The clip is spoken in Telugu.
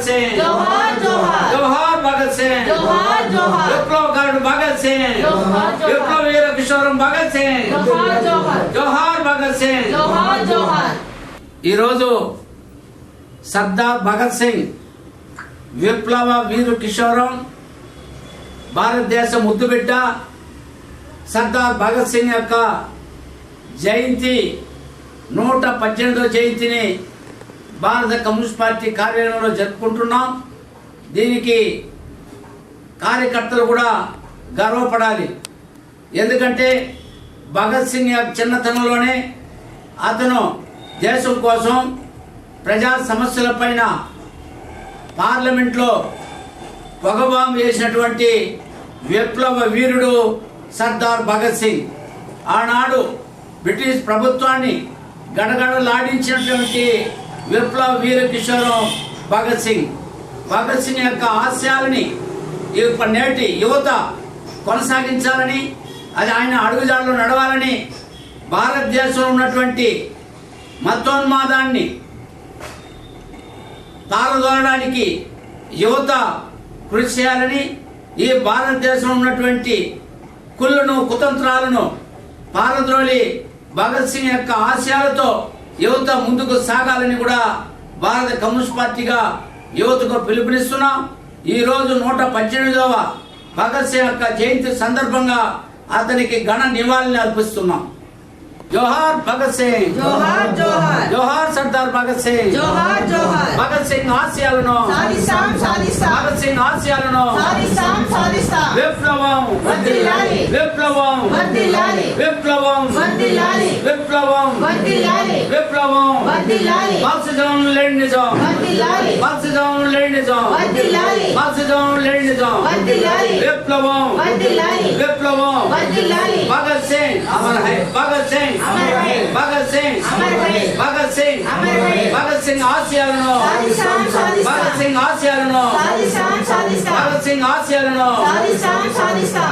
భగత్ సింగ్ జోహార్ జోహార్ జోహార్ భగత్ సింగ్ జోహార్ జోహార్ విప్లవకారుడు భగత్ సింగ్ జోహార్ జోహార్. విప్లవ వీర కిషోరం భగత్ సింగ్ జోహార్ జోహార్ జోహార్ భగత్ సింగ్ జోహార్ జోహార్ ఈరోజు సర్దార్ భగత్ సింగ్ విప్లవ వీరు కిషోరం భారతదేశ ముద్దుబిడ్డ సర్దార్ భగత్ సింగ్ యొక్క జయంతి నూట పద్దెనిమిదవ జయంతిని భారత కమ్యూనిస్ట్ పార్టీ కార్యాలయంలో జరుపుకుంటున్నాం. దీనికి కార్యకర్తలు కూడా గర్వపడాలి. ఎందుకంటే భగత్ సింగ్ యొక్క చిన్నతనంలోనే అతను దేశం కోసం ప్రజా సమస్యలపైన పార్లమెంట్లో పొగబాంబు వేసినటువంటి విప్లవ వీరుడు సర్దార్ భగత్ సింగ్. ఆనాడు బ్రిటిష్ ప్రభుత్వాన్ని గడగడలాడించినటువంటి విప్లవ వీర కిషోరం భగత్ సింగ్. భగత్ సింగ్ యొక్క ఆశయాలని ఈ నేటి యువత కొనసాగించాలని అది ఆయన అడుగుజాడలో నడవాలని భారతదేశంలో ఉన్నటువంటి మతోన్మాదాన్ని తారదోలడానికి యువత కృషి చేయాలని ఈ భారతదేశంలో ఉన్నటువంటి కుళ్ళను కుతంత్రాలను పారద్రోలి భగత్ సింగ్ యొక్క ఆశయాలతో యువత ముందుకు సాగాలని కూడా భారత కమ్యూనిస్ట్ పార్టీగా యువతకు పిలుపునిస్తున్నాం. ఈ రోజు నూట పద్దెనిమిదవ భగత్ సింగ్ యొక్క జయంతి సందర్భంగా అతనికి ఘన నివాళిని అర్పిస్తున్నాం. జోహార్ భగత్ సింగ్. జోహార్ జోహార్. జోహార్ సర్దార్ భగత్ సింగ్. జోహార్ జోహార్. భగత్ సింగ్ ఆశయాలను. సాధిస్తాం సాధిస్తాం. భగత్ సింగ్ ఆశయాలను. సాధిస్తాం సాధిస్తాం. విప్లవం. వర్ధిల్లాలి. విప్లవం. వర్ధిల్లాలి. విప్లవం. వర్ధిల్లాలి. విప్లవం. విప్లవం వర్ధిల్లాలి మార్క్సిజం లెనినిజం వర్ధిల్లాలి మార్క్సిజం లెనినిజం వర్ధిల్లాలి మార్క్సిజం లెనినిజం వర్ధిల్లాలి విప్లవం వర్ధిల్లాలి విప్లవం వర్ధిల్లాలి భగత్ సింగ్ అమర్ హై భగత్ సింగ్ అమర్ హై. భగత్ సింగ్ అమర్ హై. భగత్ సింగ్ అమర్ హై. భగత్ సింగ్ ఆశయాలను సాధిస్తాం సాధిస్తాం భగత్ సింగ్ ఆశయాలను సాధిస్తాం సాధిస్తాం భగత్ సింగ్ ఆశయాలను సాధిస్తాం సాధిస్తాం